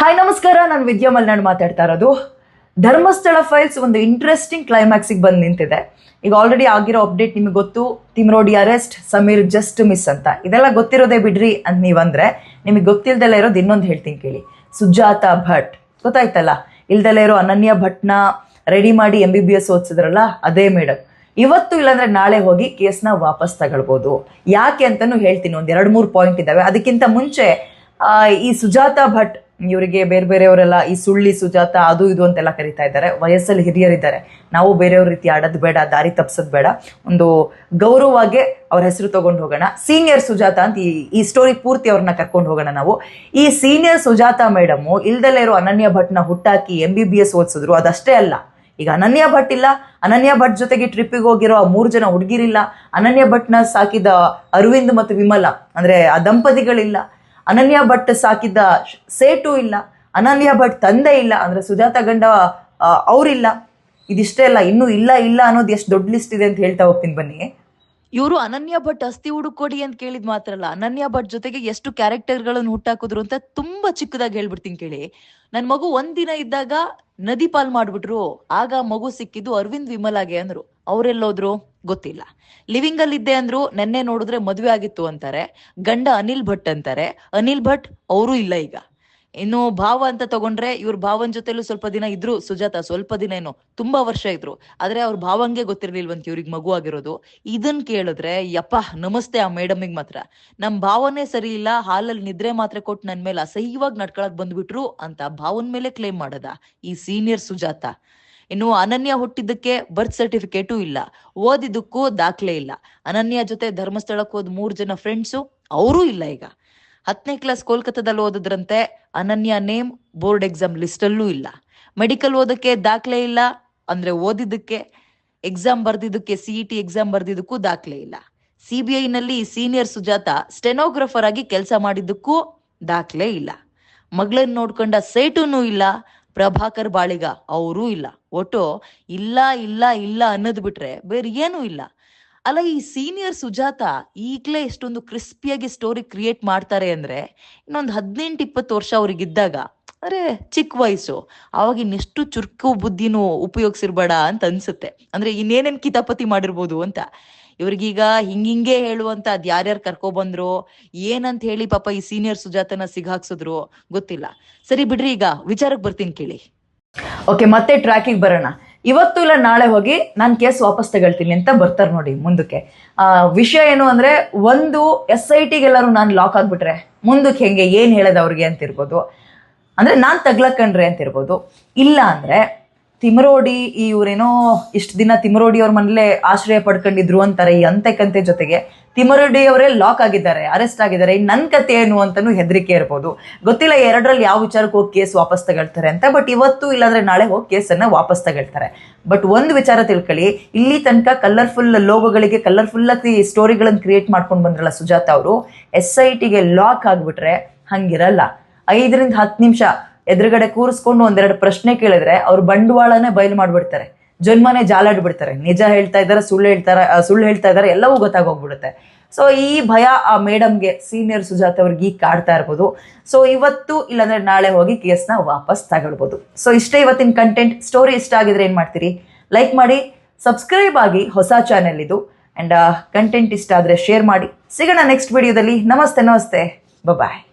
Hi ನಮಸ್ಕಾರ. ನಾನು ವಿದ್ಯಾ ಮಲ್ನಾಡ್ ಮಾತಾಡ್ತಾ ಇರೋದು. ಧರ್ಮಸ್ಥಳ ಫೈಲ್ಸ್ ಒಂದು ಇಂಟ್ರೆಸ್ಟಿಂಗ್ ಕ್ಲೈಮ್ಯಾಕ್ಸಿಗೆ ಬಂದು ನಿಂತಿದೆ. ಈಗ ಆಲ್ರೆಡಿ ಆಗಿರೋ ಅಪ್ಡೇಟ್ ನಿಮಗೆ ಗೊತ್ತು. Timarodi arrest Sameer just miss ಅಂತ. ಇದೆಲ್ಲ ಗೊತ್ತಿರೋದೇ ಬಿಡ್ರಿ ಅಂತ ನೀವಂದ್ರೆ ನಿಮಗೆ ಗೊತ್ತಿಲ್ದೆಲ್ಲ ಇರೋದು ಇನ್ನೊಂದು ಹೇಳ್ತೀನಿ ಕೇಳಿ. ಸುಜಾತ ಭಟ್. ಗೊತ್ತಾಯ್ತಲ್ಲ? ಇಲ್ದೆಲ್ಲ ಇರೋ ಅನನ್ಯ ಭಟ್ನ ರೆಡಿ ಮಾಡಿ ಎಂ ಬಿ ಬಿ ಎಸ್ ಓದಿಸಿದ್ರಲ್ಲ? ಅದೇ ಮೇಡಮ್ ಇವತ್ತು ಇಲ್ಲಾಂದ್ರೆ ನಾಳೆ ಹೋಗಿ ಕೇಸ್ನ ವಾಪಸ್ ತಗೊಳ್ಬೋದು. ಯಾಕೆ ಅಂತಾನು ಹೇಳ್ತೀನಿ. ಒಂದು ಎರಡು ಮೂರು ಪಾಯಿಂಟ್ ಇದ್ದಾವೆ ಅದಕ್ಕಿಂತ ಮುಂಚೆ ಈ ಸುಜಾತ ಭಟ್ ಇವರಿಗೆ ಬೇರೆ ಬೇರೆಯವರೆಲ್ಲ ಈ ಸುಳ್ಳಿ, ಸುಜಾತ, ಅದು, ಇದು ಅಂತೆಲ್ಲ ಕರಿತಾ ಇದ್ದಾರೆ. ವಯಸ್ಸಲ್ಲಿ ಹಿರಿಯರಿದ್ದಾರೆ. ನಾವು ಬೇರೆಯವ್ರ ರೀತಿ ಆಡೋದು ಬೇಡ, ದಾರಿ ತಪ್ಸೋದು ಬೇಡ. ಒಂದು ಗೌರವವಾಗಿ ಅವ್ರ ಹೆಸರು ತಗೊಂಡು ಹೋಗೋಣ. ಸೀನಿಯರ್ ಸುಜಾತ ಅಂತ ಈ ಈ ಸ್ಟೋರಿ ಪೂರ್ತಿ ಅವ್ರನ್ನ ಕರ್ಕೊಂಡು ಹೋಗೋಣ ನಾವು. ಈ ಸೀನಿಯರ್ ಸುಜಾತ ಮೇಡಮು ಇಲ್ದಲ್ಲೇ ಇರೋ ಅನನ್ಯ ಭಟ್ನ ಹುಟ್ಟಾಕಿ ಎಂ ಬಿ ಬಿ ಎಸ್ ಓದಿಸಿದ್ರು. ಅದಷ್ಟೇ ಅಲ್ಲ. ಈಗ ಅನನ್ಯ ಭಟ್ ಇಲ್ಲ. ಅನನ್ಯ ಭಟ್ ಜೊತೆಗೆ ಟ್ರಿಪ್ಪಿಗೆ ಹೋಗಿರೋ ಆ ಮೂರು ಜನ ಹುಡುಗಿರಿಲ್ಲ. ಅನನ್ಯ ಭಟ್ನ ಸಾಕಿದ ಅರವಿಂದ್ ಮತ್ತು ವಿಮಲ, ಅಂದ್ರೆ ಆ ದಂಪತಿಗಳಿಲ್ಲ. ಅನನ್ಯ ಭಟ್ ಸಾಕಿದ್ದ ಸೇಟು ಇಲ್ಲ, ಅನನ್ಯ ಭಟ್ ತಂದೆ ಇಲ್ಲ, ಅಂದ್ರೆ ಸುಜಾತ ಗಂಡ ಅವರಿಲ್ಲ. ಇದಿಷ್ಟೇ ಅಲ್ಲ, ಇನ್ನೂ ಇಲ್ಲ ಇಲ್ಲ ಅನ್ನೋದು ಎಷ್ಟು ದೊಡ್ಡ ಲಿಸ್ಟ್ ಇದೆ ಅಂತ ಹೇಳ್ತಾ ಹೋಗ್ತೀನಿ ಬನ್ನಿ. ಇವರು ಅನನ್ಯ ಭಟ್ ಅಸ್ಥಿ ಹುಡುಕೊಡಿ ಅಂತ ಕೇಳಿದ್ ಮಾತ್ರ ಅಲ್ಲ, ಅನನ್ಯ ಭಟ್ ಜೊತೆಗೆ ಎಷ್ಟು ಕ್ಯಾರೆಕ್ಟರ್ಗಳನ್ನು ಹುಟ್ಟಾಕಿದ್ರು ಅಂತ ತುಂಬಾ ಚಿಕ್ಕದಾಗಿ ಹೇಳ್ಬಿಡ್ತೀನಿ ಕೇಳಿ. ನನ್ ಮಗು ಒಂದಿನ ಇದ್ದಾಗ ನದಿ ಪಾಲ್ ಮಾಡ್ಬಿಟ್ರು, ಆಗ ಮಗು ಸಿಕ್ಕಿದ್ದು ಅರವಿಂದ್ ವಿಮಲಾಗೆ ಅಂದ್ರು. ಅವ್ರೆಲ್ಲೋದ್ರು ಗೊತ್ತಿಲ್ಲ. ಲಿವಿಂಗ್ ಅಲ್ಲಿ ಇದ್ದೆ ಅಂದ್ರು ನೆನ್ನೆ ನೋಡಿದ್ರೆ ಮದುವೆ ಆಗಿತ್ತು ಅಂತಾರೆ. ಗಂಡ ಅನಿಲ್ ಭಟ್ ಅಂತಾರೆ. ಅನಿಲ್ ಭಟ್ ಅವರು ಇಲ್ಲ ಈಗ. ಇನ್ನು ಭಾವ ಅಂತ ತಗೊಂಡ್ರೆ ಇವ್ರ ಭಾವನ್ ಜೊತೆಲೂ ಸ್ವಲ್ಪ ದಿನ ಇದ್ರು. ಸುಜಾತ ಸ್ವಲ್ಪ ದಿನ ಏನು, ತುಂಬಾ ವರ್ಷ ಇದ್ರು. ಆದ್ರೆ ಅವ್ರ ಭಾವಂಗೆ ಗೊತ್ತಿರ್ಲಿಲ್ವಂತ ಇವ್ರಿಗೆ ಮಗು ಆಗಿರೋದು. ಇದನ್ ಕೇಳಿದ್ರೆ, ಯಪ್ಪ, ನಮಸ್ತೆ ಆ ಮೇಡಮಿಗ್ ಮಾತ್ರ. ನಮ್ ಭಾವನೆ ಸರಿ ಇಲ್ಲ ಹಾಲಲ್ಲಿ ನಿದ್ರೆ ಮಾತ್ರ ಕೊಟ್ಟು ನನ್ ಮೇಲೆ ಅಸಹ್ಯವಾಗಿ ನಡ್ಕೊಳಕ್ ಬಂದ್ಬಿಟ್ರು ಅಂತ ಭಾವನ್ ಮೇಲೆ ಕ್ಲೇಮ್ ಮಾಡದ ಈ ಸೀನಿಯರ್ ಸುಜಾತ. ಇನ್ನು ಅನನ್ಯ ಹುಟ್ಟಿದ್ದಕ್ಕೆ ಬರ್ತ್ ಸರ್ಟಿಫಿಕೇಟು ಇಲ್ಲ. ಓದಿದ್ದಕ್ಕೂ ದಾಖಲೆ ಇಲ್ಲ. ಅನನ್ಯ ಜೊತೆ ಧರ್ಮಸ್ಥಳಕ್ಕೆ ಹೋದ್ ಮೂರ್ ಜನ ಫ್ರೆಂಡ್ಸು ಅವರೂ ಇಲ್ಲ ಈಗ. ಹತ್ತನೇ ಕ್ಲಾಸ್ ಕೋಲ್ಕತ್ತಾದಲ್ಲಿ ಓದಿದ್ರಂತೆ ಅನನ್ಯ ನೇಮ್ ಬೋರ್ಡ್ ಎಕ್ಸಾಮ್ ಲಿಸ್ಟಲ್ಲೂ ಇಲ್ಲ. ಮೆಡಿಕಲ್ ಓದಕ್ಕೆ ದಾಖಲೆ ಇಲ್ಲ, ಅಂದ್ರೆ ಓದಿದ್ದಕ್ಕೆ ಎಕ್ಸಾಮ್ ಬರ್ದಿದ್ದಕ್ಕೆ ಸಿಇ ಟಿ ಎಕ್ಸಾಮ್ ಬರ್ದಿದ್ದಕ್ಕೂ ದಾಖಲೆ ಇಲ್ಲ. ಸಿ ಬಿ ಐನಲ್ಲಿ ಸೀನಿಯರ್ ಸುಜಾತ ಸ್ಟೆನೋಗ್ರಫರ್ ಆಗಿ ಕೆಲಸ ಮಾಡಿದ್ದಕ್ಕೂ ದಾಖಲೆ ಇಲ್ಲ. ಮಗಳನ್ನ ನೋಡ್ಕೊಂಡ ಸೈಟೂನು ಇಲ್ಲ ಪ್ರಭಾಕರ್ ಬಾಳಿಗ ಅವರೂ ಇಲ್ಲ. ಒಟ್ಟು ಇಲ್ಲ ಇಲ್ಲ ಇಲ್ಲ ಅನ್ನೋದು ಬಿಟ್ರೆ ಬೇರೆ ಏನೂ ಇಲ್ಲ. ಅಲ್ಲ, ಈ ಸೀನಿಯರ್ ಸುಜಾತ ಈಗಲೇ ಇಷ್ಟೊಂದು ಕ್ರಿಸ್ಪಿಯಾಗಿ ಸ್ಟೋರಿ ಕ್ರಿಯೇಟ್ ಮಾಡ್ತಾರೆ ಅಂದ್ರೆ ಇನ್ನೊಂದು ಹದಿನೆಂಟು, ಇಪ್ಪತ್ತು ವರ್ಷ ಅವ್ರಿಗಿದ್ದಾಗ, ಅರೆ ಚಿಕ್ಕ ವಯಸ್ಸು. ಅವಾಗ ಇನ್ನೆಷ್ಟು ಚುರುಕು ಬುದ್ಧಿನೂ ಉಪಯೋಗಿಸಿರ್ಬೇಡ ಅಂತ ಅನ್ಸುತ್ತೆ. ಅಂದ್ರೆ ಇನ್ನೇನೇನ್ ಕಿತಾಪತಿ ಮಾಡಿರ್ಬೋದು ಅಂತ. ಇವ್ರಿಗೀಗ ಹಿಂಗಿಂಗೆ ಹೇಳುವಂತ ಅದ್ ಯಾರ್ಯಾರು ಕರ್ಕೊಬಂದ್ರು ಏನಂತ ಹೇಳಿ ಪಾಪ ಈ ಸೀನಿಯರ್ ಸುಜಾತನ ಸಿಗಾಕ್ಸಿದ್ರು ಗೊತ್ತಿಲ್ಲ. ಸರಿ ಬಿಡ್ರಿ ಈಗ ವಿಚಾರಕ್ಕೆ ಬರ್ತೀನಿ ಕೇಳಿ. ಓಕೆ ಮತ್ತೆ ಟ್ರ್ಯಾಕಿಗೆ ಬರೋಣ. ಇವತ್ತು ಇಲ್ಲ ನಾಳೆ ಹೋಗಿ ನಾನು ಕೇಸ್ ವಾಪಸ್ ತಗೊಳ್ತೀನಿ ಅಂತ ಬರ್ತಾರೆ ನೋಡಿ ಮುಂದಕ್ಕೆ. ಆ, ವಿಷಯ ಏನು ಅಂದ್ರೆ ಒಂದು ಎಸ್ ಐ ಟಿಗೆಲ್ಲರೂ ನಾನು ಲಾಕ್ ಆಗ್ಬಿಟ್ರೆ ಮುಂದಕ್ಕೆ ಹೆಂಗೆ ಏನು ಹೇಳೋದು ಅವ್ರಿಗೆ ಅಂತ ಇರ್ಬೋದು ಅಂದ್ರೆ ನಾನು ತಗ್ಲಕ್ಕಂಡ್ರೆ ಅಂತ ಇರ್ಬೋದು ಇಲ್ಲ ಅಂದ್ರೆ ತಿಮರೋಡಿ, ಈ ಇವ್ರೇನೋ ಇಷ್ಟು ದಿನ ತಿಮರೋಡಿ ಅವ್ರ ಮನೇಲೆ ಆಶ್ರಯ ಪಡ್ಕೊಂಡಿದ್ರು ಅಂತಾರೆ ಈ ಅಂತೆಕಂತೆ ಜೊತೆಗೆ. ತಿಮರೋಡಿ ಅವರೇ ಲಾಕ್ ಆಗಿದ್ದಾರೆ ಅರೆಸ್ಟ್ ಆಗಿದ್ದಾರೆ. ನನ್ನ ಕತೆ ಏನು ಅಂತಾನು ಹೆದರಿಕೆ ಇರ್ಬೋದು. ಗೊತ್ತಿಲ್ಲ ಎರಡರಲ್ಲಿ ಯಾವ ವಿಚಾರಕ್ಕೆ ಹೋಗಿ ಕೇಸ್ ವಾಪಸ್ ತಗೊಳ್ತಾರೆ ಅಂತ ಬಟ್ ಇವತ್ತು ಇಲ್ಲಾಂದ್ರೆ ನಾಳೆ ಹೋಗಿ ಕೇಸನ್ನ ವಾಪಸ್ ತಗೊಳ್ತಾರೆ. ಬಟ್ ಒಂದು ವಿಚಾರ ತಿಳ್ಕೊಳ್ಳಿ, ಇಲ್ಲಿ ತನಕ ಕಲರ್ಫುಲ್ ಲೋಗೋಗಳಿಗೆ ಕಲರ್ಫುಲ್ ಸ್ಟೋರಿಗಳನ್ನು ಕ್ರಿಯೇಟ್ ಮಾಡ್ಕೊಂಡು ಬಂದ್ರಲ್ಲ ಸುಜಾತ ಅವರು ಎಸ್ ಐ ಟಿಗೆ ಲಾಕ್ ಆಗಿಬಿಟ್ರೆ ಹಂಗಿರಲ್ಲ. ಐದರಿಂದ ಹತ್ತು ನಿಮಿಷ ಎದುರುಗಡೆ ಕೂರಿಸ್ಕೊಂಡು ಒಂದೆರಡು ಪ್ರಶ್ನೆ ಕೇಳಿದ್ರೆ ಅವ್ರು ಬಂಡವಾಳನೇ ಬಯಲು ಮಾಡಿಬಿಡ್ತಾರೆ. ಜನ್ಮನೆ ಜಾಲಾಡ್ಬಿಡ್ತಾರೆ ನಿಜ ಹೇಳ್ತಾ ಇದ್ದಾರೆ ಸುಳ್ಳು ಹೇಳ್ತಾರೆ ಸುಳ್ಳು ಹೇಳ್ತಾ ಇದ್ದಾರೆ ಎಲ್ಲವೂ ಗೊತ್ತಾಗೋಗ್ಬಿಡುತ್ತೆ. ಸೊ ಈ ಭಯ ಆ ಮೇಡಮ್ಗೆ ಸೀನಿಯರ್ ಸುಜಾತ ಅವ್ರಿಗೆ ಈಗ ಕಾಡ್ತಾ ಇರ್ಬೋದು. ಸೊ ಇವತ್ತು ಇಲ್ಲಾಂದ್ರೆ ನಾಳೆ ಹೋಗಿ ಕೇಸ್ನ ವಾಪಸ್ ತಗೊಳ್ಬೋದು. ಸೊ ಇಷ್ಟೇ ಇವತ್ತಿನ ಕಂಟೆಂಟ್ ಸ್ಟೋರಿ ಇಷ್ಟ ಆಗಿದ್ರೆ ಏನು ಮಾಡ್ತೀರಿ? ಲೈಕ್ ಮಾಡಿ ಸಬ್ಸ್ಕ್ರೈಬ್ ಆಗಿ ಹೊಸ ಚಾನೆಲ್ ಇದು. ಆ್ಯಂಡ್ ಕಂಟೆಂಟ್ ಇಷ್ಟ ಆದರೆ ಶೇರ್ ಮಾಡಿ. ಸಿಗೋಣ ನೆಕ್ಸ್ಟ್ ವಿಡಿಯೋದಲ್ಲಿ ನಮಸ್ತೆ ನಮಸ್ತೆ. ಬಾಯ್